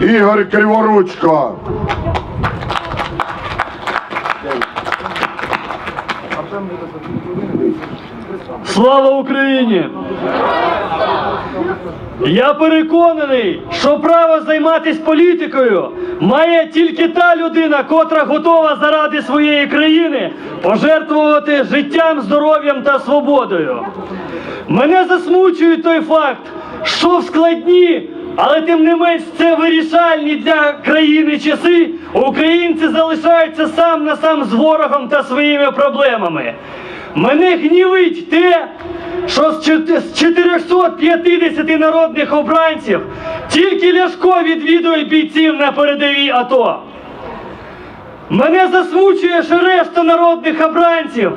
Ігор Криворучко. Слава Україні! Я переконаний, що право займатися політикою має тільки та людина, котра готова заради своєї країни пожертвувати життям, здоров'ям та свободою. Мене засмучує той факт, що в складні, але тим не менш це вирішальні для країни часи, українці залишаються сам на сам з ворогом та своїми проблемами. Мене гнівить те, що з 450 народних обранців тільки Ляшко відвідує бійців на передовій АТО. Мене засмучує, що решта народних обранців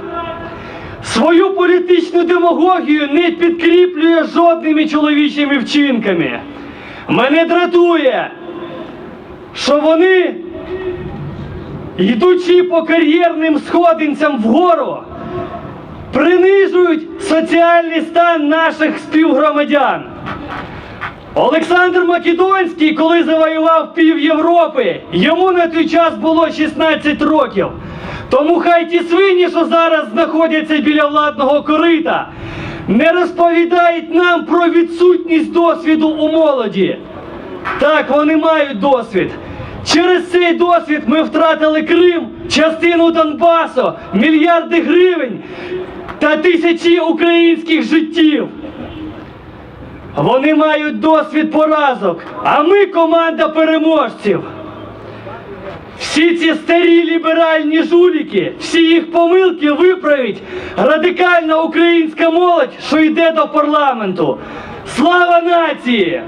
свою політичну демагогію не підкріплює жодними чоловічими вчинками. Мене дратує, що вони, йдучи по кар'єрним сходинцям вгору, принижують соціальний стан наших співгромадян. Олександр Македонський, коли завоював пів Європи, йому на той час було 16 років. Тому хай ті свині, що зараз знаходяться біля владного корита, не розповідають нам про відсутність досвіду у молоді. Так, вони мають досвід. Через цей досвід ми втратили Крим, частину Донбасу, мільярди гривень та тисячі українських життів. Вони мають досвід поразок, а ми команда переможців. Всі ці старі ліберальні жуліки, всі їх помилки виправить радикальна українська молодь, що йде до парламенту. Слава нації!